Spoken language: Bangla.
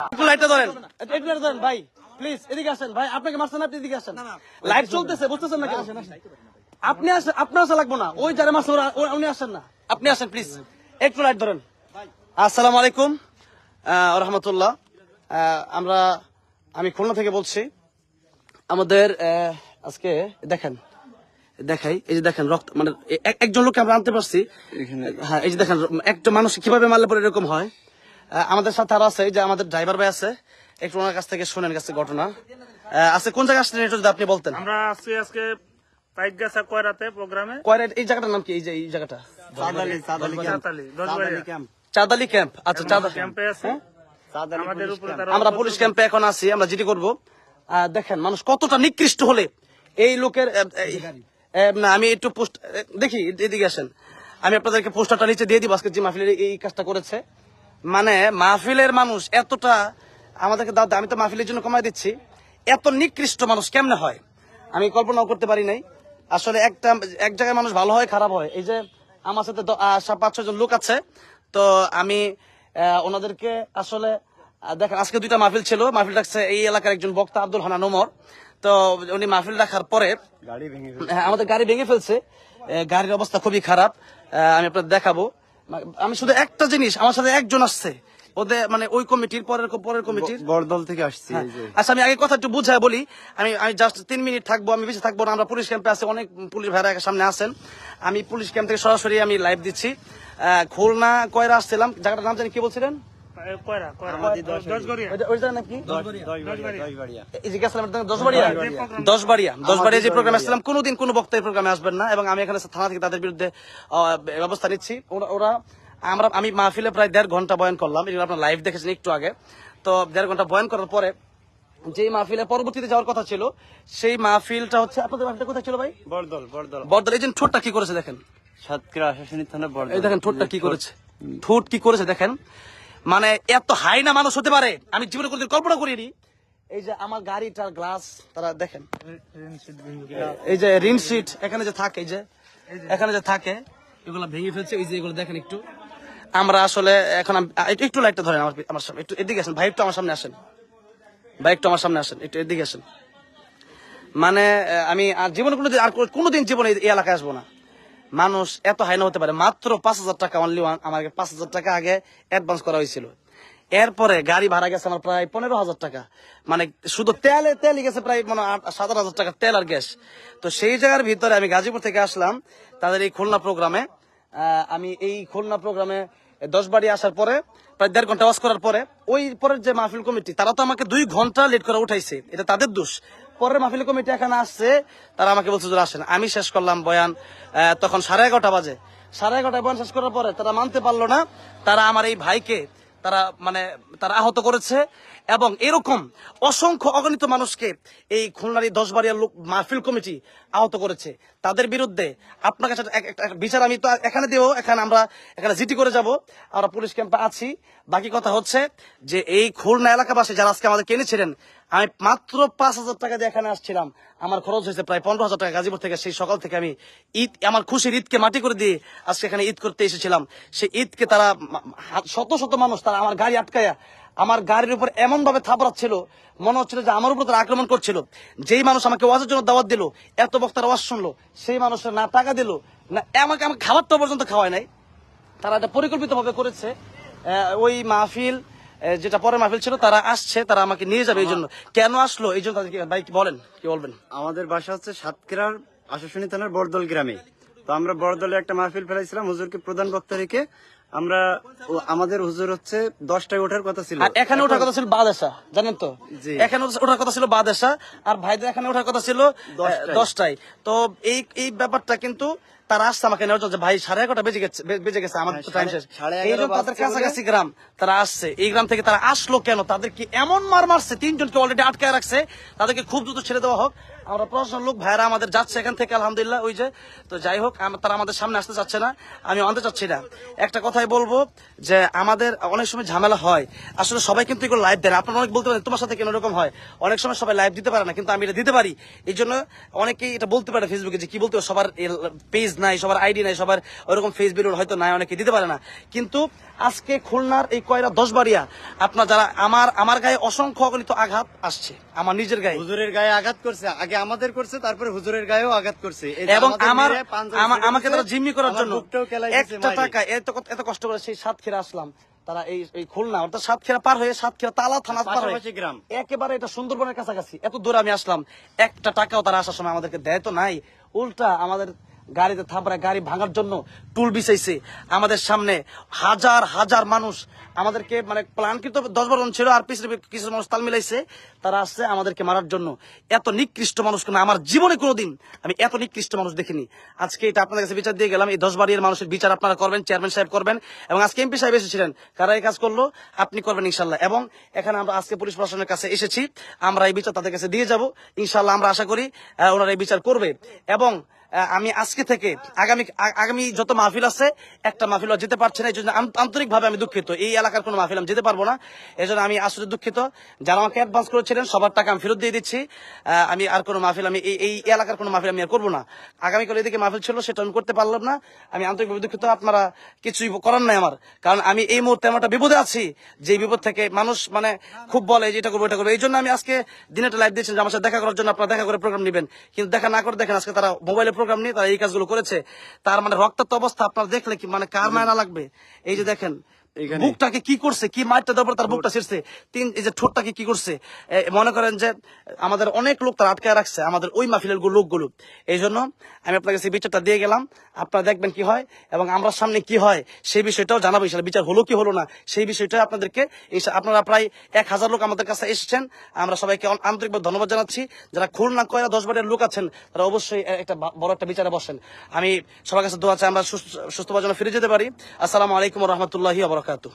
একটু লাইটটা ধরেন। একটু ধরেন ভাই প্লিজ এদিকে আসেন ভাই আপনাকে মারছেন আপনি এদিকে আসেন। লাইট চলতেছে বুঝতেছেন না আপনি আসেন আপনার আসা লাগবো না ওই যারা মারছে ওরা- ওরা- উনি আসেন না। আপনি আসেন প্লিজ একটু লাইট ধরেন। আসসালামু আলাইকুম রহমতুল্লাহ। আমরা আমি খুলনা থেকে বলছি। আমাদের আহ, আজকে দেখেন দেখাই এই যে দেখেন রক্ত মানে এক- একজন লোককে আমরা আনতে পারছি। হ্যাঁ এই যে দেখেন একটা মানুষ কীভাবে মারলে পরে এরকম হয়? আমাদের সাথে আরও আছে যে আমাদের ড্রাইভার ভাই আছে একটু ওনার কাছ থেকে শুনেন কাছে ঘটনা। আহ, আছে কোন জায়গায় আসছেন একটু যদি আপনি বলতেন? আমরা আসছি আজকে পাইকগাছা কয়রাতে প্রোগ্রামে। কয়রের এই জায়গাটার নাম কি? এই যে এই জায়গাটা। চাঁদালি ক্যাম্প। আচ্ছা চাঁদা ক্যাম্পে আছি। আমরা পুলিশ ক্যাম্পে এখন আছি আমরা যেটি করব। আহ, দেখেন মানুষ কতটা নিকৃষ্ট হলে এই লোকের না আমি একটু পোস্ট দেখি এদিকে আসেন। আমি আপনাদেরকে পোস্টারটা নিচে দিয়ে দিব আজকে যে মাহফিলের এই কাজটা করেছে। মানে মাহফিলের মানুষ এতটা আমাদেরকে দাদা আমি তো মাহফিলের জন্য কমাই দিচ্ছি। এত নিকৃষ্ট মানুষ কেমনে হয়? আমি কল্পনাও করতে পারি নাই। আসলে একটা এক জায়গায় মানুষ ভালো হয় খারাপ হয়। এই যে আমার সাথে পাঁচ ছয় জন লোক আছে। তো আমি ওনাদেরকে আসলে দেখেন আজকে দুইটা মাহফিল ছিল। মাহফিল রাখছে এই এলাকার একজন বক্তা আব্দুল হানান ওমর। তো উনি মাহফিল রাখার পরে হ্যাঁ, আমাদের গাড়ি ভেঙে ফেলছে। গাড়ির অবস্থা খুবই খারাপ। আমি আপনাদের দেখাবো। আমি শুধু একটা জিনিস আমার সাথে একজন আসছে। ওদের মানে ওই কমিটির পরের পরের কমিটির। বড়দল থেকে আসছি আচ্ছা আমি আগে কথা একটু বুঝায় বলি। আমি আমি জাস্ট তিন মিনিট থাকব আমি বেশি থাকব না আমরা পুলিশ ক্যাম্পে আছে অনেক পুলিশ ভাইরা সামনে আছেন। আমি পুলিশ ক্যাম্প থেকে সরাসরি আমি লাইভ দিচ্ছি। আহ, খুলনা কয়রা আসছিলাম জায়গাটার নাম জানি কি বলছিলেন? কয়রা কয়রা? ওই যে গেছিলাম একটা দশ বাড়িয়া দশ বাড়িয়া যে প্রোগ্রামে আসছিলাম কোনোদিন কোনো বক্তা এই প্রোগ্রামে আসবেন না এবং আমি এখানে থানা থেকে তাদের বিরুদ্ধে আহ, ব্যবস্থা নিচ্ছি। ওরা- আমরা আমি মাহফিলে প্রায় দেড় ঘণ্টা বয়ান করলাম। এগুলো আপনার লাইভ দেখেছেন একটু আগে। তো দেড় ঘণ্টা বয়ান করার পরে যে মাহফিলে পরবর্তীতে যাওয়ার কথা ছিল সেই মাহফিলটা হচ্ছে আপনাদের মাহফিলটা কোথায় ছিল ভাই? বরদল এই যে ঠোঁটটা কি করেছে দেখেন? সাতক্ষীরা আশাশনী থানা বরদল এই দেখেন ঠোঁটটা কি করেছে। ঠোঁট কি করেছে দেখেন। মানে এত হাই না মানুষ হতে পারে। আমি জীবনে কোনদিন কল্পনা করিনি। এই যে আমার গাড়িটার গ্লাস তারা দেখেন। এই যে রিন সিট এখানে যে থাকে, এই যে, এখানে যে থাকে, এগুলো ভেঙে ফেলছে। এই যে এগুলো দেখেন একটু। আমরা আসলে এখন একটু- লাইটটা ধরেন আমার আমার সামনে। একটু এদিকে আসেন। ভাই আমার সামনে আসেন। ভাই একটু আমার সামনে আসেন। একটু এদিকে আসেন। মানে আমি আর জীবনে কোনোদিন আর কোনো- কোনোদিন জীবনে এই এলাকায় আসব না। মানুষ এত হাইনা হতে পারে। মাত্র পাঁচ হাজার টাকা অনলি আমার পাঁচ হাজার টাকা আগে অ্যাডভান্স করা হয়েছিল। এরপরে গাড়ি ভাড়া গেছে আমার প্রায় পনেরো হাজার টাকা। মানে শুধু তেলে, তেলই গেছে প্রায় মানে সাত হাজার টাকা তেল আর গ্যাস। তো সেই জায়গার ভিতরে আমি গাজীপুর থেকে আসলাম, তাদের এই খুলনা প্রোগ্রামে। আমি এই খুলনা প্রোগ্রামে দশ বাড়ি আসার পরে, প্রায় দেড় ঘণ্টা ওয়াজ করার পরে, ওই পরের যে মাহফিল কমিটি, তারা তো আমাকে দুই ঘণ্টা লেট করে উঠাইছে। এটা তাদের দোষ। পরের মাহফিল কমিটি এখানে আসছে, তারা আমাকে বলছে যে আসেন। আমি শেষ করলাম বয়ান তখন সাড়ে এগারোটা বাজে। সাড়ে এগারোটা বয়ান শেষ করার পরে তারা মানতে পারল না, তারা আমার এই ভাইকে তারা মানে তারা আহত করেছে এবং এরকম অসংখ্য অগণিত মানুষকে এই খুলনার এই দশ বাড়িয়ার লোক মাহফিল কমিটি আহত করেছে। তাদের বিরুদ্ধে আপনার কাছে বিচার আমি তো এখানে দিও এখানে আমরা এখানে জিটি করে যাব, আমরা পুলিশ ক্যাম্পে আছি। বাকি কথা হচ্ছে যে এই খুলনা এলাকাবাসী যারা আজকে আমাদের কিনেছিলেন আমি মাত্র পাঁচ হাজার টাকা দিয়ে এখানে আসছিলাম। আমার খরচ হয়েছে প্রায় পনেরো হাজার টাকা গাজীপুর থেকে, সেই সকাল থেকে আমি ঈদ, আমার খুশির ঈদকে মাটি করে দিয়ে আজকে এখানে ঈদ করতে এসেছিলাম। সেই ঈদকে তারা শত শত মানুষ তারা আমার গাড়ি আটকায়া আমার গাড়ির উপর এমন ভাবে থাপড়াচ্ছিল, মনে হচ্ছিল যে আমার উপর তারা আক্রমণ করছিল। যেই মানুষ আমাকে ওয়াজের জন্য দাওয়াত দিল, এত বক্তার ওয়াজ শুনলো, সেই মানুষের না টাকা দিল, না আমাকে আমার খাবারটা পর্যন্ত খাওয়ায় নাই। তারা এটা পরিকল্পিত ভাবে করেছে ওই মাহফিল যেটা পরে মাহফিল ছিল, তারা আসছে, তারা আমাকে নিয়ে যাবে এই জন্য। কেন আসলো? এই জন্য ভাই বলেন? কি বলবেন? আমাদের বাসা হচ্ছে সাতক্ষীরার আশাশনী থানার বরদল গ্রামে। তো আমরা বরদলে একটা মাহফিল ফেলাইছিলাম, হুজুরকে প্রধান বক্তা রেখে আমরা আমাদের হুজুর হচ্ছে দশটায় ওঠার কথা ছিল। আর এখানে ওঠার কথা ছিল বাদেশা জানেন তো? এখানে ওঠার কথা ছিল বাদেশা আর ভাইদের এখানে ওঠার কথা ছিল। দশটায়। তো এই এই ব্যাপারটা কিন্তু তারা আসছে আমাকে নেওয়ার জন্য ভাই সাড়ে এগারোটা বেজে গেছে বেজে গেছে আমার তো টাইম শেষ। সাড়ে এই জন্য তাদের কাছাকাছি গ্রাম তারা আসছে। এই গ্রাম থেকে তারা আসলো কেন? তাদের কি এমন মার মারছে তিনজনকে অলরেডি আটকায় রাখছে। তাদেরকে খুব দ্রুত ছেড়ে দেওয়া হোক। আমরা প্রশাসন লোক ভাইরা আমাদের যাচ্ছে এখান থেকে আলহামদুলিল্লাহ ওই যে। তো যাই হোক তারা আমাদের সামনে আসতে চাচ্ছে না আমি আনতে চাচ্ছি না। একটা কথাই বলব যে আমাদের অনেক সময় ঝামেলা হয়। আসলে সবাই কিন্তু এগুলো লাইভ দেয় না। আপনারা অনেক বলতে পারেন তোমার সাথে কেন এরকম হয়? অনেক সময় সবাই লাইভ দিতে পারে না কিন্তু আমি এটা দিতে পারি। এই জন্য অনেকেই এটা বলতে পারে ফেসবুকে যে কি বলতে সবার পেজ নাই সবার আইডি নাই সবার ওরকম ফেসবুক হয়তো নাই অনেকে দিতে পারে না। কিন্তু আজকে খুলনার এই কয়রা দশ বাড়িয়া আপনার যারা আমার আমার গায়ে অসংখ্য অগণিত আঘাত আসছে আমার নিজের গায়ে। হুজুরের গায়ে আঘাত করছে আগে আমাদের করছে তারপরে হুজুরের গায়েও আঘাত করছে। এবং আমার আমাকে তারা জিম্মি করার জন্য একটা টাকা এত এত কষ্ট করে সেই সাতক্ষীরা আসলাম তারা এই এই খুলনা অর্থাৎ সাতক্ষীরা পার হয়ে সাতক্ষীরা তালা থানা পার হয়ে গ্রাম। একেবারে এটা সুন্দরবনের কাছাকাছি এত দূরে আমি আসলাম একটা টাকাও তারা আসার সময় আমাদেরকে দেয় তো নাই উল্টা আমাদের গাড়িতে থাপড়া গাড়ি ভাঙার জন্য টুল বিছাইছে। আমাদের সামনে হাজার হাজার মানুষ। আমাদেরকে মানে প্ল্যান কিন্তু দশ বারো জন ছিল আর পিছনে কিছু মানুষ তাল মিলাইছে। তারা আসছে আমাদেরকে মারার জন্য। এত নিকৃষ্ট মানুষ কোনো? আমার জীবনে কোনোদিন আমি এত নিকৃষ্ট মানুষ দেখিনি। আজকে এটা আপনাদের কাছে বিচার দিয়ে গেলাম। এই দশ বাড়ির মানুষের বিচার আপনারা করবেন চেয়ারম্যান সাহেব করবেন এবং আজকে এমপি সাহেব এসেছিলেন। কারা এই কাজ করল? আপনি করবেন ইনশাল্লাহ এবং এখানে আমরা আজকে পুলিশ প্রশাসনের কাছে এসেছি। আমরা এই বিচার তাদের কাছে দিয়ে যাব। ইনশাল্লাহ আমরা আশা করি ওনারা এই বিচার করবে। এবং আমি আজকে থেকে আগামী আগামী যত মাহফিল আছে, একটা মাহফিল যেতে পারছে না, এই জন্য আন্তরিক ভাবে আমি দুঃখিত। এই এলাকার কোনো মাহফিল আমি যেতে পারব না, এই জন্য আমি আসলে দুঃখিত। যারা আমাকে অ্যাডভান্স করেছিলেন, সবার টাকা আমি ফেরত দিয়ে দিচ্ছি। আমি আর কোনো মাহফিল, আমি এই এলাকার কোনো মাহফিল আমি আর করব না। আগামীকাল এদিকে মাহফিল ছিল, সেটা আমি করতে পারলাম না। আমি আন্তরিকভাবে দুঃখিত, আপনারা কিছুই করার নাই আমার। কারণ আমি এই মুহূর্তে আমার একটা বিপদে আছি, যে বিপদ থেকে মানুষ মানে খুব বলে যে এটা করব এটা করব। এই জন্য আমি আজকে দিনে একটা লাইভ দিয়েছেন যে আমার সাথে দেখা করার জন্য আপনারা দেখা করে প্রোগ্রাম নেবেন। কিন্তু দেখা না করে দেখেন, আজকে তারা মোবাইলে নিয়ে তারা এই কাজগুলো করেছে তার মানে রক্তাক্ত অবস্থা আপনারা দেখলে কি মানে কার মায়না লাগবে এই যে দেখেন। বুকটাকে কি করছে, কি মারটা দেওয়ার তার বুকটা ছিঁড়ছে। তিন এই যে ঠোঁটটাকে কি করছে মনে করেন যে আমাদের অনেক লোক তারা আটকায় রাখছে, আমাদের ওই মাহফিলের লোকগুলো। এই জন্য আমি আপনার কাছে বিচারটা দিয়ে গেলাম। আপনারা দেখবেন কি হয় এবং আমরা সামনে কি হয়, সেই বিষয়টাও জানাব, ইনশাল্লাহ। বিচার হলো কি হলো না, সেই বিষয়টা আপনাদেরকে আপনারা প্রায় এক হাজার লোক আমাদের কাছে এসেছেন। আমরা সবাইকে আন- আন্তরিকভাবে ধন্যবাদ জানাচ্ছি। যারা খুলনা কয়রা দশ বারের লোক আছেন, তারা অবশ্যই একটা বড় একটা বিচারে বসেন। আমি সবার কাছে দোয়া চাই, আমরা সুস্থ সুস্থভাবে যেন ফিরে যেতে পারি। আসসালামু আলাইকুম রহমতুল্লাহি адвокату.